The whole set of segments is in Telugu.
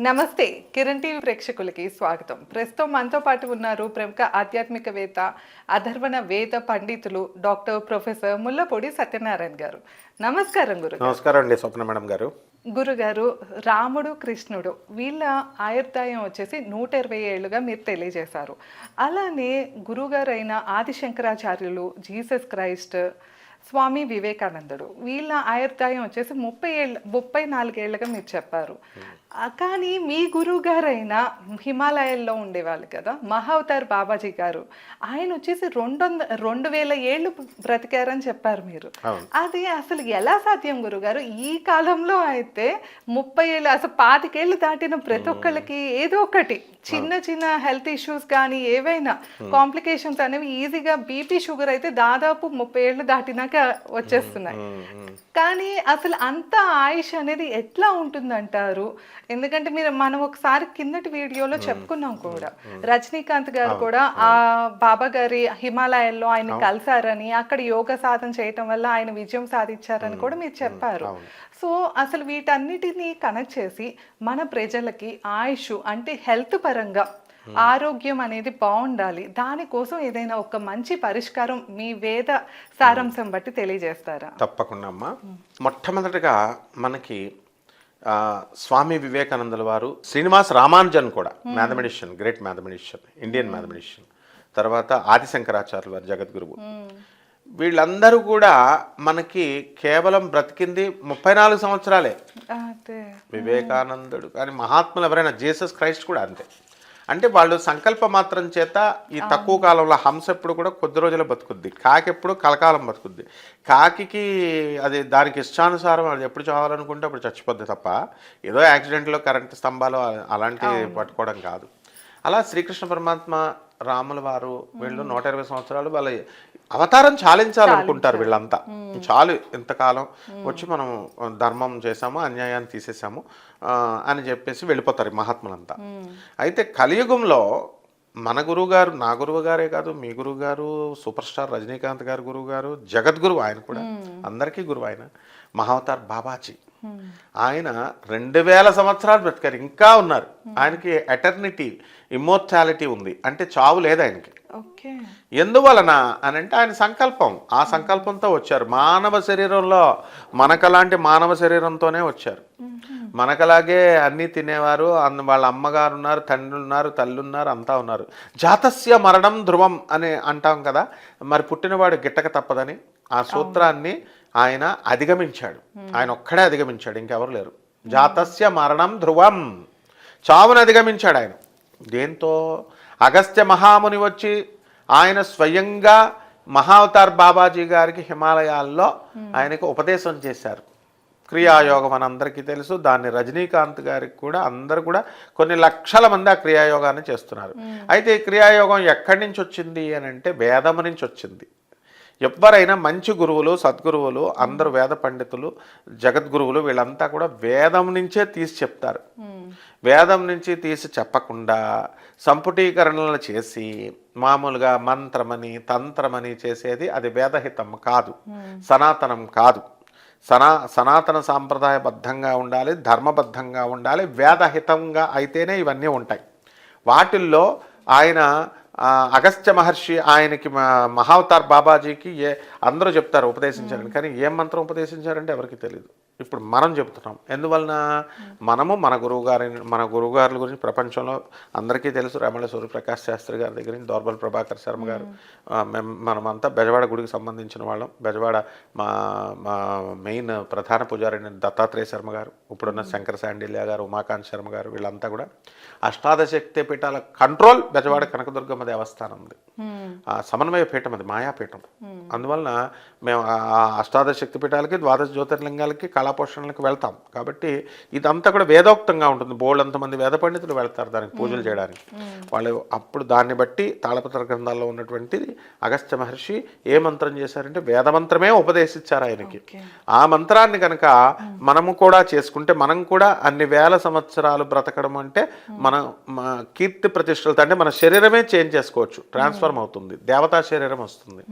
నమస్తే కిరణ్ టీవీ ప్రేక్షకులకి స్వాగతం. ప్రస్తుతం మనతో పాటు ఉన్నారు ప్రముఖ ఆధ్యాత్మికవేత్త అధర్వణ వేద పండితులు డాక్టర్ ప్రొఫెసర్ ముల్లపూడి సత్యనారాయణ గారు. నమస్కారం గురు నమస్కారం అండి స్వప్న మేడం గారు. గురుగారు రాముడు కృష్ణుడు వీళ్ళ ఆయుర్దాయం వచ్చేసి నూట ఇరవై ఏళ్ళుగా మీరు తెలియజేశారు. అలానే గురుగారు అయిన ఆదిశంకరాచార్యులు జీసస్ క్రైస్ట్ స్వామి వివేకానందుడు వీళ్ళ ఆయుర్దాయం వచ్చేసి ముప్పై ఏళ్ళ ముప్పై నాలుగేళ్ళుగా మీరు చెప్పారు. కానీ మీ గురువు గారైన హిమాలయాల్లో ఉండేవాళ్ళు కదా మహావతార్ బాబాజీ గారు. ఆయన వచ్చేసి రెండు వంద రెండు వేల ఏళ్ళు బ్రతికారని చెప్పారు మీరు. అది అసలు ఎలా సాధ్యం గురుగారు? ఈ కాలంలో అయితే ముప్పై ఏళ్ళు అసలు పాతికేళ్ళు దాటిన ప్రతి ఒక్కళ్ళకి ఏదో ఒకటి చిన్న చిన్న హెల్త్ ఇష్యూస్ కానీ ఏవైనా కాంప్లికేషన్స్ అనేవి ఈజీగా బీపీ షుగర్ అయితే దాదాపు ముప్పై ఏళ్ళు దాటినాక వచ్చేస్తున్నాయి. కానీ అసలు అంత ఆయుష్ అనేది ఎట్లా ఉంటుందంటారు? ఎందుకంటే మీరు మనం ఒకసారి కిందటి వీడియోలో చెప్పుకున్నాం కూడా. రజనీకాంత్ గారు కూడా ఆ. బాబా గారి హిమాలయాల్లో ఆయన కలిసారని అక్కడ యోగ సాధన చేయటం వల్ల ఆయన విజయం సాధించారని కూడా మీరు చెప్పారు. సో అసలు వీటన్నిటిని కనెక్ట్ చేసి మన ప్రజలకి ఆయుష్ అంటే హెల్త్ పరంగా ఆరోగ్యం అనేది బాగుండాలి. దానికోసం ఏదైనా ఒక మంచి పరిష్కారం మీ వేద సారాంశం బట్టి తెలియజేస్తారా? తప్పకుండా అమ్మా. మొట్టమొదటిగా మనకి స్వామి వివేకానందుల వారు శ్రీనివాస్ రామానుజన్ కూడా mathematician great mathematician Indian mathematician తర్వాత ఆదిశంకరాచార్యులు వారు జగద్గురువు. వీళ్ళందరూ కూడా మనకి కేవలం బ్రతికింది ముప్పై నాలుగు సంవత్సరాలే. వివేకానందుడు. కానీ మహాత్ములు ఎవరైనా జీసస్ క్రైస్ట్ కూడా అంతే. అంటే వాళ్ళు సంకల్ప మాత్రం చేత ఈ తక్కువ కాలంలో హంస ఎప్పుడు కూడా కొద్ది రోజులు బతుకుద్ది. కాకి ఎప్పుడు కలకాలం బతుకుద్ది. కాకికి అది దానికి ఇష్టానుసారం అది ఎప్పుడు చావాలనుకుంటే అప్పుడు చచ్చిపోద్ది తప్ప ఏదో యాక్సిడెంట్లో కరెంట్ స్తంభాలు అలాంటివి పట్టుకోవడం కాదు. అలా శ్రీకృష్ణ పరమాత్మ రాముల వారు వీళ్ళు నూట ఇరవై సంవత్సరాలు వాళ్ళ అవతారం చాలించాలనుకుంటారు వీళ్ళంతా. చాలు ఇంతకాలం వచ్చి మనం ధర్మం చేసాము అన్యాయాన్ని తీసేసాము అని చెప్పేసి వెళ్ళిపోతారు మహాత్ములంతా. అయితే కలియుగంలో మన గురువు గారు నా గురువు గారే కాదు మీ గురువు గారు సూపర్ స్టార్ రజనీకాంత్ గారు గురువు గారు జగద్గురువు ఆయన కూడా అందరికీ గురువు ఆయన మహావతార్ బాబాజీ. ఆయన రెండు వేల సంవత్సరాలు బ్రతికారు ఇంకా ఉన్నారు. ఆయనకి ఎటర్నిటీ ఇమ్మోర్టాలిటీ ఉంది. అంటే చావు లేదు ఆయనకి. ఎందువలన అని అంటే ఆయన సంకల్పం. ఆ సంకల్పంతో వచ్చారు. మానవ శరీరంలో మనకలాంటి మానవ శరీరంతోనే వచ్చారు. మనకలాగే అన్నీ తినేవారు. అన్న వాళ్ళ అమ్మగారు ఉన్నారు తండ్రి ఉన్నారు తల్లి ఉన్నారు అంతా ఉన్నారు. జాతస్య మరణం ధ్రువం అని అంటాం కదా. మరి పుట్టినవాడు గిట్టక తప్పదని ఆ సూత్రాన్ని ఆయన అధిగమించాడు. ఆయన ఒక్కడే అధిగమించాడు. ఇంకెవరు లేరు. జాతస్య మరణం ధ్రువం. చావును అధిగమించాడు ఆయన. దేంతో? అగస్త్య మహాముని వచ్చి ఆయన స్వయంగా మహావతార్ బాబాజీ గారికి హిమాలయాల్లో ఆయనకు ఉపదేశం చేశారు. క్రియాయోగం అని అందరికీ తెలుసు. దాన్ని రజనీకాంత్ గారికి కూడా అందరు కూడా కొన్ని లక్షల మంది ఆ క్రియాయోగాన్ని చేస్తున్నారు. అయితే ఈ క్రియాయోగం ఎక్కడి నుంచి వచ్చింది అని అంటే వేదము నుంచి వచ్చింది. ఎవరైనా మంచి గురువులు సద్గురువులు అందరు వేద పండితులు జగద్గురువులు వీళ్ళంతా కూడా వేదం నుంచే తీసి చెప్తారు. వేదం నుంచి తీసి చెప్పకుండా సంపుటీకరణలు చేసి మామూలుగా మంత్రమని తంత్రమని చేసేది అది వేదహితం కాదు. సనాతనం కాదు. సనా సనాతన సాంప్రదాయబద్ధంగా ఉండాలి ధర్మబద్ధంగా ఉండాలి వేదహితంగా అయితేనే ఇవన్నీ ఉంటాయి. వాటిల్లో ఆయన అగస్త్య మహర్షి ఆయనకి మహావతార్ బాబాజీకి ఏ అందరూ చెప్తారు ఉపదేశించారని. కానీ ఏం మంత్రం ఉపదేశించారంటే ఎవరికి తెలియదు ఇప్పుడు మనం చెప్తున్నాం ఎందువలన? మనము మన గురువు గారి మన గురువు గారుల గురించి ప్రపంచంలో అందరికీ తెలుసు. రమణ సూర్యప్రకాష్ శాస్త్రి గారి దగ్గర నుంచి దోర్బల్ ప్రభాకర్ శర్మ గారు. మనమంతా బెజవాడ గుడికి సంబంధించిన వాళ్ళం. బెజవాడ మా మా మెయిన్ ప్రధాన పూజారి దత్తాత్రేయ శర్మ గారు ఇప్పుడున్న శంకర శాండిల్య గారు ఉమాకాంత్ శర్మ గారు వీళ్ళంతా కూడా అష్టాదశక్తి పీఠాల కంట్రోల్ బెజవాడ కనకదుర్గమ్మ దేవస్థానం ఉంది. ఆ సమన్వయ పీఠం అది మాయాపీఠం. అందువలన మేము ఆ అష్టాదశ శక్తి పీఠాలకి ద్వాదశ జ్యోతిర్లింగాలకి కళాపోషణలకు వెళ్తాం. కాబట్టి ఇదంతా కూడా వేదోక్తంగా ఉంటుంది. బోల్డ్ అంతమంది వేద పండితులు వెళ్తారు దానికి పూజలు చేయడానికి. వాళ్ళు అప్పుడు దాన్ని బట్టి తాళపత్ర గ్రంథాల్లో ఉన్నటువంటి అగస్త్య మహర్షి ఏ మంత్రం చేశారంటే వేదమంత్రమే ఉపదేశించారు ఆయనకి. ఆ మంత్రాన్ని కనుక మనము కూడా చేసుకుంటే మనం కూడా అన్ని వేల సంవత్సరాలు బ్రతకడం అంటే మన కీర్తి ప్రతిష్టలతో అంటే మన శరీరమే చేంజ్ చేసుకోవచ్చు. ట్రాన్స్ఫార్మ్ అవుతుంది. దేవతా శరీరం వస్తుంది.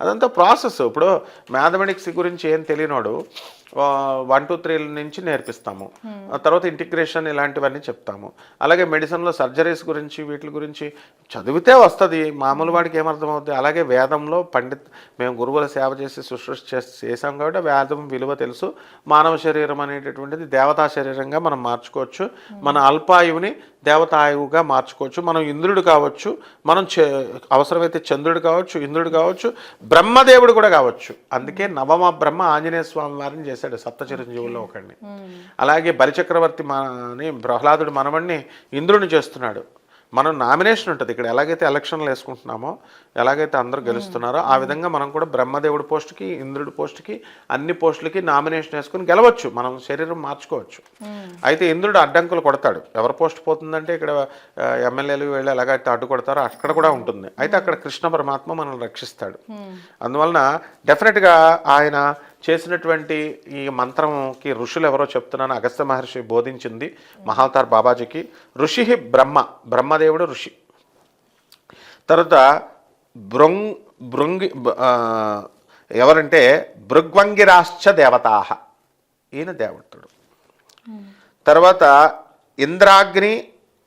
అదంతా ప్రాసెస్. ఇప్పుడు మ్యాథమెటిక్స్ గురించి ఏం తెలియనోడు వన్ టూ త్రీ నుంచి నేర్పిస్తాము. ఆ తర్వాత ఇంటిగ్రేషన్ ఇలాంటివన్నీ చెప్తాము. అలాగే మెడిసిన్లో సర్జరీస్ గురించి వీటి గురించి చదివితే వస్తుంది. మామూలు వాడికి ఏమర్థమవుతుంది అలాగే వేదంలో పండిత్ మేము గురువుల సేవ చేసి శుశ్రూష చేసి కాబట్టి వేదం విలువ తెలుసు. మానవ శరీరం అనేటటువంటిది దేవతా శరీరంగా మనం మార్చుకోవచ్చు. మన అల్పాయువుని దేవతాయువుగా మార్చుకోవచ్చు. మనం ఇంద్రుడు కావచ్చు. మనం అవసరమైతే చంద్రుడు కావచ్చు ఇంద్రుడు కావచ్చు బ్రహ్మదేవుడు కూడా కావచ్చు. అందుకే నవమ బ్రహ్మ ఆంజనేయ స్వామి వారిని చేశాడు సప్త చిరంజీవుల్లో ఒకడిని. అలాగే బలిచక్రవర్తి అని ప్రహ్లాదుడు మనవణ్ణి ఇంద్రుని చేస్తున్నాడు. మనం నామినేషన్ ఉంటుంది. ఇక్కడ ఎలాగైతే ఎలక్షన్లు వేసుకుంటున్నామో ఎలాగైతే అందరూ గెలుస్తున్నారో ఆ విధంగా మనం కూడా బ్రహ్మదేవుడి పోస్ట్కి ఇంద్రుడి పోస్ట్కి అన్ని పోస్టులకి నామినేషన్ వేసుకుని గెలవచ్చు. మనం శరీరం మార్చుకోవచ్చు. అయితే ఇంద్రుడు అడ్డంకులు కొడతాడు. ఎవరి పోస్ట్ పోతుందంటే ఇక్కడ ఎమ్మెల్యేలు వీళ్ళు ఎలాగైతే అడ్డు కొడతారో అక్కడ కూడా ఉంటుంది. అయితే అక్కడ కృష్ణ పరమాత్మ మనల్ని రక్షిస్తాడు. అందువలన డెఫినెట్గా ఆయన చేసినటువంటి ఈ మంత్రంకి ఋషులు ఎవరో చెప్తున్నాను అగస్త్య మహర్షి బోధించింది మహావతార్ బాబాజీకి. ఋషి బ్రహ్మ బ్రహ్మదేవుడు ఋషి. తర్వాత బృంగ్ బృంగి ఎవరంటే భృగ్వంగిరాశ్చ దేవతాహ ఈయన దేవతడు తర్వాత ఇంద్రాగ్ని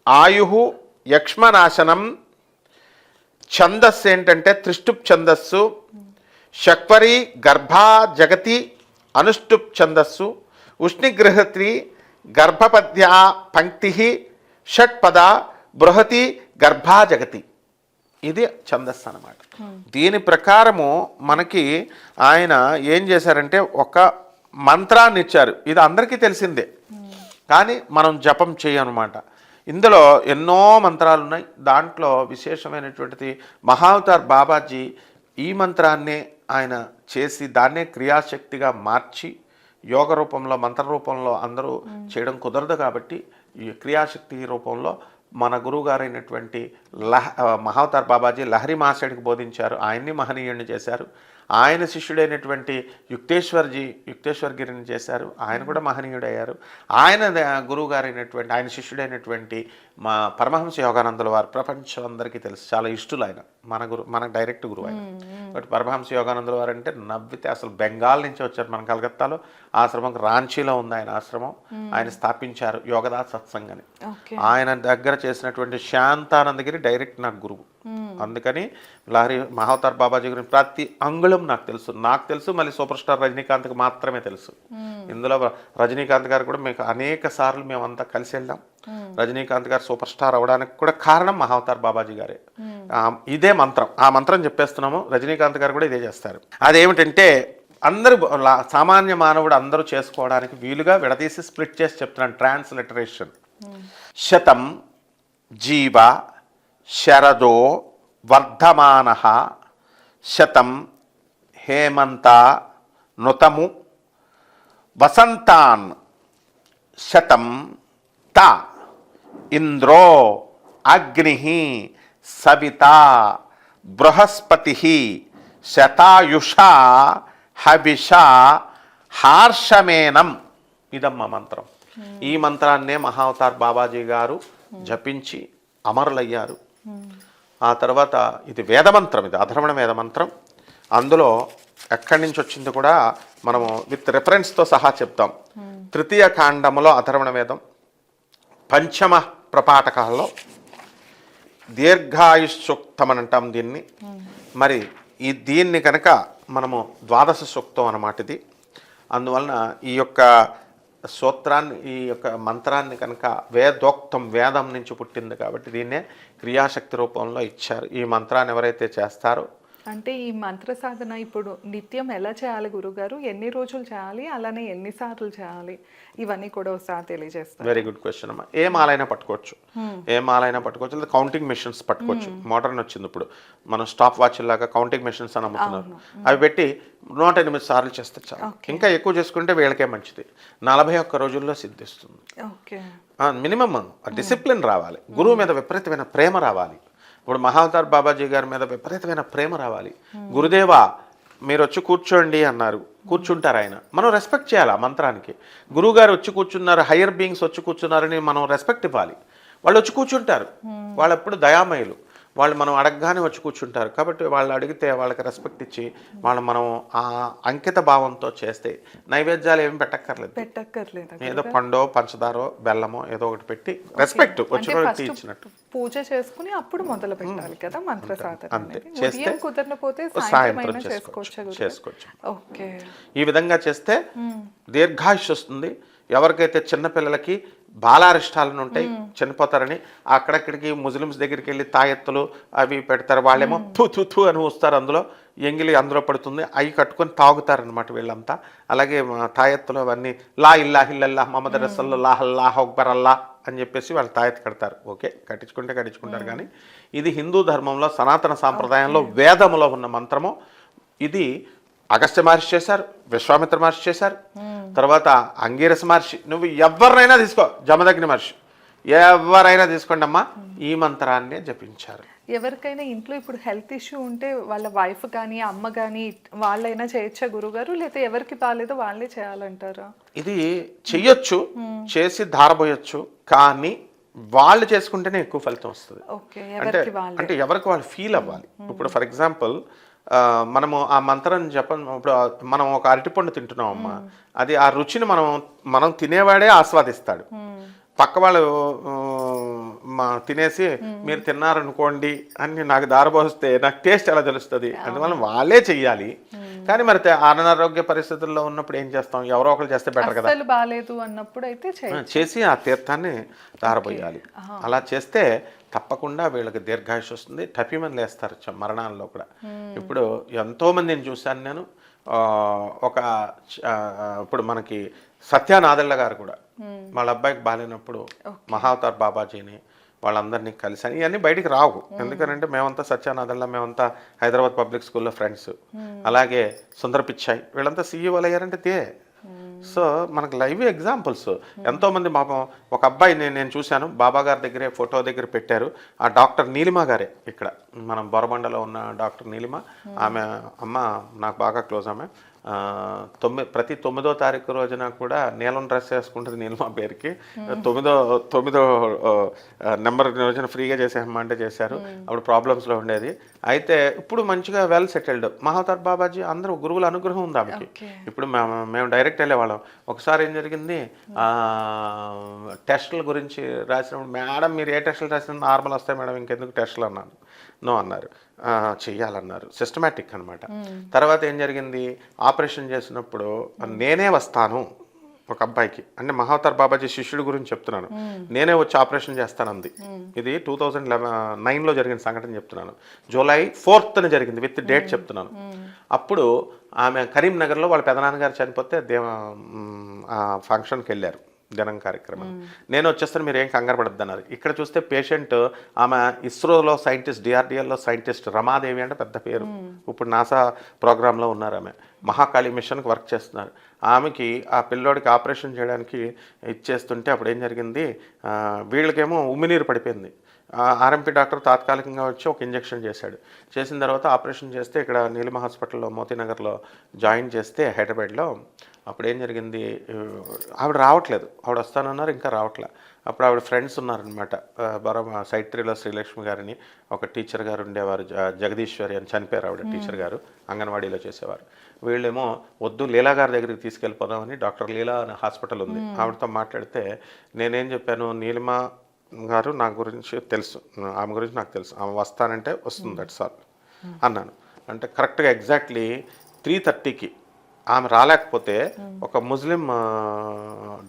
ఆయు యక్ష్మనాశనం ఛందస్సు ఏంటంటే త్రిష్టుప్ ఛందస్సు శక్వరి గర్భా జగతి అనుష్టుప్ ఛందస్సు ఉష్ణిగృహత్రి గర్భపద్య పంక్తి షట్పద బృహతి గర్భా జగతి. ఇది ఛందస్సు అన్నమాట. దీని ప్రకారము మనకి ఆయన ఏం చేశారంటే ఒక మంత్రాన్ని ఇచ్చారు. ఇది అందరికీ తెలిసిందే. కానీ మనం జపం చేయనమాట ఇందులో ఎన్నో మంత్రాలు ఉన్నాయి. దాంట్లో విశేషమైనటువంటిది మహావతార్ బాబాజీ ఈ మంత్రాన్నే ఆయన చేసి దాన్నే క్రియాశక్తిగా మార్చి యోగ రూపంలో మంత్ర రూపంలో అందరూ చేయడం కుదరదు కాబట్టి ఈ క్రియాశక్తి రూపంలో మన గురువు గారైనటువంటి లహ మహావతార్ బాబాజీ లహరి మాస్టర్కి బోధించారు. ఆయన్ని మహనీయుడిని చేశారు. ఆయన శిష్యుడైనటువంటి యుక్తేశ్వర్జీ యుక్తేశ్వర్ గిరిని చేశారు. ఆయన కూడా మహనీయుడయ్యారు. ఆయన గురువు గారైనటువంటి ఆయన శిష్యుడైనటువంటి మా పరమహంస యోగానందుల వారు ప్రపంచం అందరికీ తెలుసు. చాలా ఇష్టలు ఆయన మన గురు మన డైరెక్ట్ గురువు ఆయన. బట్ పరమహంస యోగానందుల వారు అంటే నవ్వితే అసలు బెంగాల్ నుంచి వచ్చారు మన కలకత్తాలో. ఆశ్రమం రాంచీలో ఉంది ఆయన ఆశ్రమం. ఆయన స్థాపించారు యోగదా సత్సంగ్ అని ఆయన దగ్గర చేసినటువంటి శాంతానందగిరి డైరెక్ట్ నాకు గురువు. అందుకని లహరి మహావతార్ బాబాజీ గురించి ప్రతి అంగుళం నాకు తెలుసు. నాకు తెలుసు మళ్ళీ సూపర్ స్టార్ రజనీకాంత్కి మాత్రమే తెలుసు. ఇందులో రజనీకాంత్ గారు కూడా మీకు అనేక సార్లు మేమంతా కలిసి వెళ్ళాం. రజనీకాంత్ గారు సూపర్ స్టార్ అవడానికి కూడా కారణం మహావతార్ బాబాజీ గారే. ఇదే మంత్రం. ఆ మంత్రం చెప్పేస్తున్నాము. రజనీకాంత్ గారు కూడా ఇదే చేస్తారు. అదేమిటంటే అందరూ సామాన్య మానవుడు అందరూ చేసుకోవడానికి వీలుగా విడదీసి స్ప్లిట్ చేసి చెప్తున్నాను. ట్రాన్స్లిటరేషన్. శతం జీవ శరదో వర్ధమాన శతం హేమంత నుతము వసంతాన్ శతం త ఇంద్రో అగ్ని సవిత బృహస్పతి శతాయుషా హవిష హార్షమేనం. ఇదమ్మ మంత్రం. ఈ మంత్రాన్నే మహావతార్ బాబాజీ గారు జపించి అమరులయ్యారు. ఆ తర్వాత ఇది వేదమంత్రం ఇది అధర్వణ వేదమంత్రం. అందులో ఎక్కడి నుంచి వచ్చింది కూడా మనము విత్ రెఫరెన్స్తో సహా చెప్తాం. తృతీయ కాండములో అధర్వణ వేదం పంచమ ప్రపాఠకాల్లో దీర్ఘాయుసూక్తం అని అంటాం దీన్ని. మరి ఈ దీన్ని కనుక మనము ద్వాదశ సూక్తం అన్నమాట ఇది అందువలన ఈ యొక్క సూత్రాన్ని ఈ యొక్క మంత్రాన్ని కనుక వేదోక్తం వేదం నుంచి పుట్టింది కాబట్టి దీన్నే క్రియాశక్తి రూపంలో ఇచ్చారు. ఈ మంత్రాన్ని ఎవరైతే చేస్తారో అంటే ఈ మంత్ర సాధన ఇప్పుడు నిత్యం ఎలా చేయాలి గురుగారు? ఎన్ని రోజులు చేయాలి? అలానే ఎన్నిసార్లు చేయాలి? ఇవన్నీ కూడా ఒకసారి తెలియజేస్తారు. వెరీ గుడ్ క్వశ్చన్ అమ్మా. ఏ మాలైనా పట్టుకోవచ్చు. ఏ మాలైనా పట్టుకోవచ్చు. లేదా కౌంటింగ్ మెషిన్స్ పట్టుకోవచ్చు. మోడర్న్ వచ్చింది ఇప్పుడు. మనం స్టాప్ వాచ్ లాగా కౌంటింగ్ మెషిన్స్ అని అమ్ముతున్నారు. అవి పెట్టి నూట ఎనిమిది సార్లు చేస్తే చాలు. ఇంకా ఎక్కువ చేసుకుంటే వీళ్ళకే మంచిది. నలభై ఒక్క రోజుల్లో సిద్ధిస్తుంది. ఓకే. మినిమం డిసిప్లిన్ రావాలి. గురువు మీద విపరీతమైన ప్రేమ రావాలి. ఇప్పుడు మహావతార్ బాబాజీ గారి మీద విపరీతమైన ప్రేమ రావాలి. గురుదేవా మీరు వచ్చి కూర్చోండి అన్నారు. కూర్చుంటారు ఆయన. మనం రెస్పెక్ట్ చేయాలి ఆ మంత్రానికి. గురువు గారు వచ్చి కూర్చున్నారు హయ్యర్ బీయింగ్స్ వచ్చి కూర్చున్నారని మనం రెస్పెక్ట్ ఇవ్వాలి. వాళ్ళు వచ్చి కూర్చుంటారు. వాళ్ళు ఎప్పుడు దయామయులు. వాళ్ళు మనం అడగగానే వచ్చి కూర్చుంటారు. కాబట్టి వాళ్ళు అడిగితే వాళ్ళకి రెస్పెక్ట్ ఇచ్చి వాళ్ళు మనం ఆ అంకిత భావంతో చేస్తే నైవేద్యాలు ఏమి పెట్టక్కర్లేదు. పెట్టక్కర్లేదు ఏదో పండో పంచదారో బెల్లమో ఏదో ఒకటి పెట్టి రెస్పెక్ట్ వచ్చిన వాళ్ళకి ఇచ్చినట్టు పూజ చేసుకుని అప్పుడు మొదలు పెట్టాలి కదా మంత్ర సాధన కుదరకపోతే సాయంత్రం చేసుకోవచ్చు చేసుకోవచ్చు ఓకే. ఈ విధంగా చేస్తే దీర్ఘాయుష్ వస్తుంది. ఎవరికైతే చిన్న పిల్లలకి బాలారిష్టాలను ఉంటాయి చనిపోతారని అక్కడక్కడికి ముస్లిమ్స్ దగ్గరికి వెళ్ళి తాయెత్తులు అవి పెడతారు. వాళ్ళేమో థు థు థు అని వస్తారు అందులో ఎంగిలి అందులో పడుతుంది. అవి కట్టుకొని తాగుతారనమాట వీళ్ళంతా. అలాగే తాయెత్తులు అవన్నీ లా ఇల్లా హిల్లల్లా మహమ్మద్ రసల్లా లాహ్ అక్బర్ అల్లా అని చెప్పేసి వాళ్ళు తాయెత్తు కడతారు. ఓకే? కట్టించుకుంటే కట్టించుకుంటారు కానీ ఇది హిందూ ధర్మంలో సనాతన సాంప్రదాయంలో వేదములో ఉన్న మంత్రము. ఇది అగస్త్య మహర్షి చేశారు విశ్వామిత్ర మహర్షి చేశారు తర్వాత అంగీరస మహర్షి. నువ్వు ఎవరినైనా తీసుకో జమదగ్ని మహర్షి. ఎవరైనా తీసుకోండి అమ్మా ఈ మంత్రాన్నే జపించారు. ఎవరికైనా ఇంట్లో ఇప్పుడు హెల్త్ ఇష్యూ ఉంటే వాళ్ళ వైఫ్ కానీ అమ్మ కానీ వాళ్ళైనా చేయొచ్చా గురుగారు? లేకపోతే ఎవరికి బాగాలేదో వాళ్ళే చేయాలంటారా? ఇది చెయ్యొచ్చు చేసి ధారపోయొచ్చు కానీ వాళ్ళు చేసుకుంటేనే ఎక్కువ ఫలితం వస్తుంది. ఓకే అంటే అంటే ఎవరికి వాళ్ళు ఫీల్ అవ్వాలి. ఇప్పుడు ఫర్ ఎగ్జాంపుల్ మనము ఆ మంత్రం చెప్ప ఇప్పుడు మనం ఒక అరటిపండు తింటున్నాం అమ్మా అది ఆ రుచిని మనం మనం తినేవాడే ఆస్వాదిస్తాడు. పక్క వాళ్ళు మా తినేసి మీరు తిన్నారనుకోండి అని నాకు దారబోస్తే నాకు టేస్ట్ ఎలా తెలుస్తుంది? అందువల్ల వాళ్ళే చెయ్యాలి. కానీ మరి అనారోగ్య పరిస్థితుల్లో ఉన్నప్పుడు ఏం చేస్తాం? ఎవరో ఒకరు చేస్తే బెటర్ కదా. బాగాలేదు అన్నప్పుడు అయితే చేసి ఆ తీర్థాన్ని దారబోయాలి. అలా చేస్తే తప్పకుండా వీళ్ళకి దీర్ఘాయుష్ వస్తుంది. టపిమని లేస్తారు మరణాల్లో కూడా. ఇప్పుడు ఎంతో మందిని చూశాను నేను. ఒక ఇప్పుడు మనకి సత్యానాదళ్ళ గారు కూడా. వాళ్ళ అబ్బాయికి బాగాలేనప్పుడు మహావతార్ బాబాజీని వాళ్ళందరినీ కలిసాను ఇవన్నీ బయటికి రావు. ఎందుకంటే మేమంతా సత్యానాథల్లా మేమంతా హైదరాబాద్ పబ్లిక్ స్కూల్లో ఫ్రెండ్స్. అలాగే సుందర పిచ్చాయి వీళ్ళంతా సీఈఓలు అయ్యారంటే తే సో మనకు లైవ్ ఎగ్జాంపుల్స్. ఎంతో మంది పాపం ఒక అబ్బాయి నేను నేను చూశాను బాబా గారి దగ్గరే ఫోటో దగ్గర పెట్టారు. ఆ డాక్టర్ నీలిమ గారే ఇక్కడ. మనం బొరబండలో ఉన్న డాక్టర్ నీలిమ. ఆమె అమ్మ నాకు బాగా క్లోజ్ ఆమె. తొమ్మిది ప్రతి తొమ్మిదో తారీఖు రోజున కూడా నీలం డ్రెస్ వేసుకుంటుంది నీలిమ పేరుకి. తొమ్మిదో తొమ్మిదో నెంబర్ రోజున ఫ్రీగా చేసేయమ్మా అంటే చేశారు. అప్పుడు ప్రాబ్లమ్స్లో ఉండేది. అయితే ఇప్పుడు మంచిగా వెల్ సెటిల్డ్. మహావతార్ బాబాజీ అందరూ గురువుల అనుగ్రహం ఉంది ఆమెకి. ఇప్పుడు మేము డైరెక్ట్ వెళ్ళేవాళ్ళం ఒకసారి ఏం జరిగింది? టెస్టుల గురించి రాసినప్పుడు మేడం మీరు ఏ టెస్టులు రాసిన నార్మల్ వస్తాయి మేడం ఇంకెందుకు టెస్టులు? అన్నాను. నో అన్నారు. చేయాలన్నారు చెయ్యాలన్నారు. సిస్టమేటిక్ అనమాట తర్వాత ఏం జరిగింది? ఆపరేషన్ చేసినప్పుడు నేనే వస్తాను ఒక అబ్బాయికి. అంటే మహావతార్ బాబాజీ శిష్యుడి గురించి చెప్తున్నాను. నేనే వచ్చి ఆపరేషన్ చేస్తానంది. ఇది టూ థౌజండ్ లెవెన్ నైన్లో జరిగిన సంఘటన చెప్తున్నాను. జూలై ఫోర్త్న జరిగింది. విత్ డేట్ చెప్తున్నాను. అప్పుడు ఆమె కరీంనగర్లో వాళ్ళ పెదనాన్నగారు చనిపోతే దేవ ఫంక్షన్కి వెళ్ళారు. జనం కార్యక్రమం. నేను వచ్చేస్తాను మీరు ఏం కంగారు పడద్దు అన్నారు ఇక్కడ చూస్తే పేషెంట్ ఆమె ఇస్రోలో సైంటిస్ట్ డిఆర్డిఎల్లో సైంటిస్ట్ రమాదేవి అంటే పెద్ద పేరు. ఇప్పుడు నాసా ప్రోగ్రాంలో ఉన్నారు ఆమె. మహాకాళి మిషన్కి వర్క్ చేస్తున్నారు. ఆమెకి ఆ పిల్లోడికి ఆపరేషన్ చేయడానికి ఇచ్చేస్తుంటే అప్పుడు ఏం జరిగింది? వీళ్ళకేమో ఉమ్మినీరు పడిపోయింది. ఆర్ఎంపీ డాక్టర్ తాత్కాలికంగా వచ్చి ఒక ఇంజెక్షన్ చేశాడు. చేసిన తర్వాత ఆపరేషన్ చేస్తే ఇక్కడ నీలిమ హాస్పిటల్లో మోతీనగర్లో జాయిన్ చేస్తే హైదరాబాద్లో అప్పుడు ఏం జరిగింది? ఆవిడ రావట్లేదు. ఆవిడ వస్తానన్నారు ఇంకా రావట్లే. అప్పుడు ఆవిడ ఫ్రెండ్స్ ఉన్నారనమాట బరం సైట్ త్రీలో శ్రీలక్ష్మి గారిని. ఒక టీచర్ గారు ఉండేవారు జ- జగదీశ్వరి అని చనిపోయారు ఆవిడ టీచర్ గారు. అంగన్వాడీలో చేసేవారు. వీళ్ళేమో వద్దు లీలా గారి దగ్గరికి తీసుకెళ్ళిపోదామని డాక్టర్ లీలా అనే హాస్పిటల్ ఉంది. ఆవిడతో మాట్లాడితే నేనేం చెప్పాను? నీలిమ గారు నా గురించి తెలుసు. ఆమె గురించి నాకు తెలుసు. ఆమె వస్తానంటే వస్తుంది దట్స్ ఆల్ అన్నాను. అంటే కరెక్ట్గా ఎగ్జాక్ట్లీ త్రీ థర్టీకి ఆమె రాలేకపోతే ఒక ముస్లిం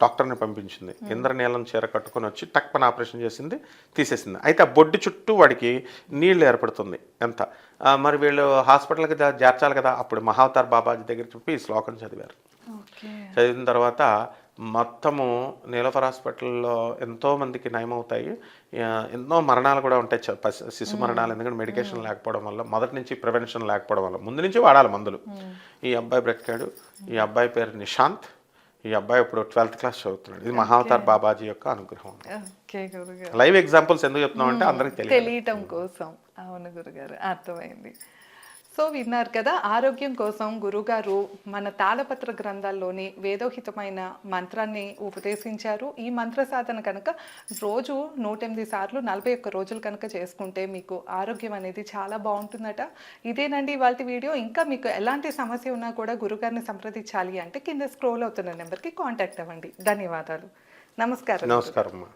డాక్టర్ని పంపించింది. ఇంద్రనీలం చీర కట్టుకొని వచ్చి టక్పన ఆపరేషన్ చేసింది తీసేసింది. అయితే ఆ బొడ్డి చుట్టూ వాడికి నీళ్ళు ఏర్పడుతుంది ఎంత మరి వీళ్ళు హాస్పిటల్కి చేర్చాలి కదా. అప్పుడు మహావతార్ బాబాజీ దగ్గర చెప్పి ఈ శ్లోకం చదివారు. చదివిన తర్వాత మొత్తము నీలఫర్ హాస్పిటల్లో ఎంతో మందికి నయమవుతాయి. ఎన్నో మరణాలు కూడా ఉంటాయి. శిశు మరణాలు ఎందుకంటే మెడికేషన్ లేకపోవడం వల్ల మొదటి నుంచి ప్రివెన్షన్ లేకపోవడం వల్ల. ముందు నుంచి వాడాలి మందులు. ఈ అబ్బాయి బ్రతికాడు. ఈ అబ్బాయి పేరు నిశాంత్. ఈ అబ్బాయి ఇప్పుడు ట్వెల్త్ క్లాస్ చదువుతున్నాడు. ఇది మహావతార్ బాబాజీ యొక్క అనుగ్రహం లైవ్ ఎగ్జాంపుల్స్ ఎందుకు చెప్తున్నాం అంటే అందరికి తెలియటం కోసం. అవును గురుగారు. అర్థమైంది. సో విన్నారు కదా ఆరోగ్యం కోసం గురుగారు మన తాళపత్ర గ్రంథాల్లోని వేదోహితమైన మంత్రాన్ని ఉపదేశించారు. ఈ మంత్ర సాధన కనుక రోజు నూట ఎనిమిది సార్లు నలభై ఒక్క రోజులు కనుక చేసుకుంటే మీకు ఆరోగ్యం అనేది చాలా బాగుంటుందట. ఇదేనండి ఇవాళ వీడియో. ఇంకా మీకు ఎలాంటి సమస్య ఉన్నా కూడా గురుగారిని సంప్రదించాలి అంటే కింద స్క్రోల్ అవుతున్న నెంబర్కి కాంటాక్ట్ అవ్వండి. ధన్యవాదాలు. నమస్కారం. నమస్కారం